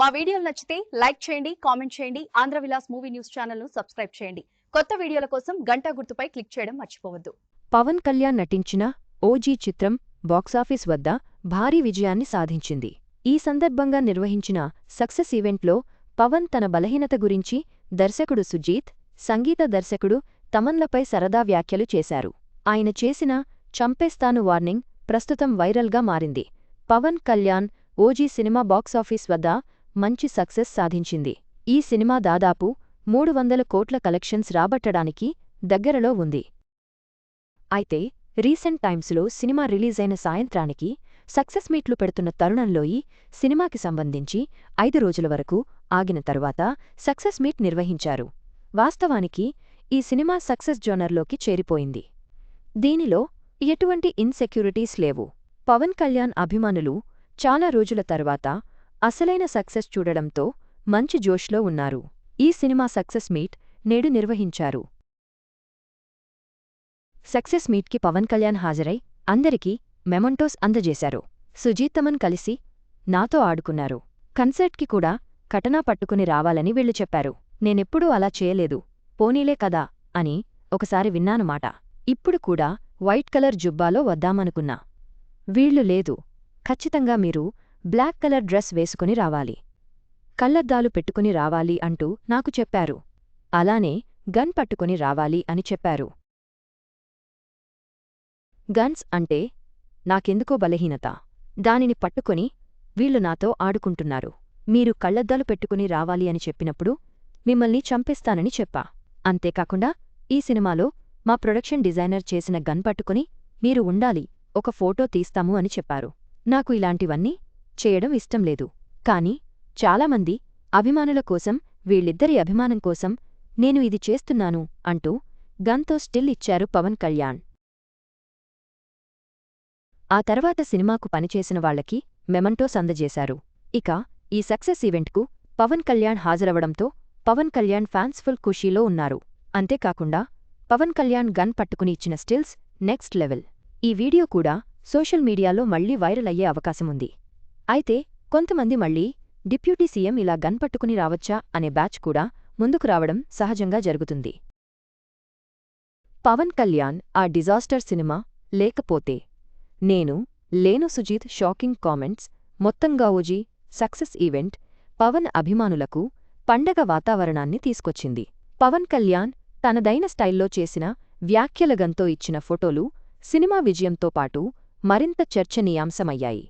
మా వీడియోలు నచ్చితే లైక్ చేయండి కామెంట్ చేయండి ఆంధ్ర విలాస్ మూవీ న్యూస్ ఛానల్ను సబ్స్క్రైబ్ చేయండి. కొత్త వీడియోల కోసం గంటా గుర్తుపై క్లిక్ చేయడం మర్చిపోవద్దు. పవన్ కళ్యాణ్ నటించిన ఓజీ చిత్రం బాక్సాఫీస్ వద్ద భారీ విజయాన్ని సాధించింది. ఈ సందర్భంగా నిర్వహించిన సక్సెస్ ఈవెంట్లో పవన్ తన బలహీనత గురించి దర్శకుడు సుజీత్ సంగీత దర్శకుడు తమన్లపై సరదా వ్యాఖ్యలు చేశారు. ఆయన చేసిన చంపేస్తాను వార్నింగ్ ప్రస్తుతం వైరల్గా మారింది. Pawan Kalyan OG cinema box office వద్ద మంచి సక్సెస్ సాధించింది. ఈ సినిమా దాదాపు మూడు వందల కోట్ల కలెక్షన్స్ రాబట్టడానికి దగ్గరలో ఉంది. అయితే రీసెంట్ టైమ్స్లో సినిమా రిలీజైన సాయంత్రానికి సక్సెస్ మీట్లు పెడుతున్న తరుణంలో ఈ సినిమాకి సంబంధించి ఐదు రోజుల వరకు ఆగిన తరువాత సక్సెస్ మీట్ నిర్వహించారు. వాస్తవానికి ఈ సినిమా సక్సెస్ జోనర్లోకి చేరిపోయింది. దీనిలో ఎటువంటి ఇన్సెక్యూరిటీస్ లేవు. పవన్ కళ్యాణ్ అభిమానులు చాలా రోజుల తర్వాత అసలైన సక్సెస్ చూడడంతో మంచి జోష్లో ఉన్నారు. ఈ సినిమా సక్సెస్ మీట్ నేడు నిర్వహించారు. సక్సెస్ మీట్కి పవన్ కళ్యాణ్ హాజరై అందరికీ మెమంటోస్ అందజేశారు. సుజీతమన్ కలిసి నాతో ఆడుకున్నారు. కన్సర్ట్కి కూడా కటనా పట్టుకుని రావాలని వీళ్ళు చెప్పారు. నేనెప్పుడూ అలా చేయలేదు. పోనీలే కదా అని ఒకసారి విన్నానుమాట ఇప్పుడు కూడా వైట్ కలర్ జుబ్బాలో వద్దామనుకున్నా. వీళ్ళు లేదు. ఖచ్చితంగా మీరు బ్లాక్ కలర్ డ్రెస్ వేసుకుని రావాలి. కళ్ళద్దాలు పెట్టుకుని రావాలి అంటూ నాకు చెప్పారు. అలానే గన్ పట్టుకుని రావాలి అని చెప్పారు. గన్స్ అంటే నాకెందుకో బలహీనత. దానిని పట్టుకుని వీళ్ళు నాతో ఆడుకుంటున్నారు. మీరు కళ్ళద్దాలు పెట్టుకుని రావాలి అని చెప్పినప్పుడు మిమ్మల్ని చంపేస్తానని చెప్పా. అంతేకాకుండా ఈ సినిమాలో మా ప్రొడక్షన్ డిజైనర్ చేసిన గన్ పట్టుకుని మీరు ఉండాలి ఒక ఫోటో తీస్తాము అని చెప్పారు. నాకు ఇలాంటివన్నీ చేయడం ఇష్టం లేదు. కాని చాలామంది అభిమానుల కోసం వీళ్ళిద్దరి అభిమానం కోసం నేను ఇది చేస్తున్నాను అంటూ గన్తో స్టిల్ ఇచ్చారు పవన్ కళ్యాణ్. ఆ తర్వాత సినిమాకు పనిచేసిన వాళ్ళకి మెమంటోస్ అందజేశారు. ఇక ఈ సక్సెస్ ఈవెంట్కు పవన్ కళ్యాణ్ హాజరవడంతో పవన్ కళ్యాణ్ ఫ్యాన్స్ ఫుల్ ఖుషీలో ఉన్నారు. అంతేకాకుండా పవన్ కళ్యాణ్ గన్ పట్టుకుని ఇచ్చిన స్టిల్స్ నెక్స్ట్ లెవెల్. ఈ వీడియో కూడా సోషల్ మీడియాలో మళ్ళీ వైరల్ అయ్యే అవకాశముంది అయితే కొంతమంది మళ్ళీ డిప్యూటీ సీఎం ఇలా గన్ పట్టుకుని రావచ్చా అనే బ్యాచ్ కూడా ముందుకు రావడం సహజంగా జరుగుతుంది. పవన్ కళ్యాణ్ ఆ డిజాస్టర్ సినిమా లేకపోతే నేను లేను సుజీత్ షాకింగ్ కామెంట్స్ మొత్తంగా ఓజీ సక్సెస్ ఈవెంట్ పవన్ అభిమానులకు పండగ వాతావరణాన్ని తీసుకొచ్చింది. పవన్ కళ్యాణ్ తనదైన స్టైల్లో చేసిన వ్యాఖ్యలగంతో ఇచ్చిన ఫోటోలు సినిమా విజయంతో పాటు మరింత చర్చనీయాంశమయ్యాయి.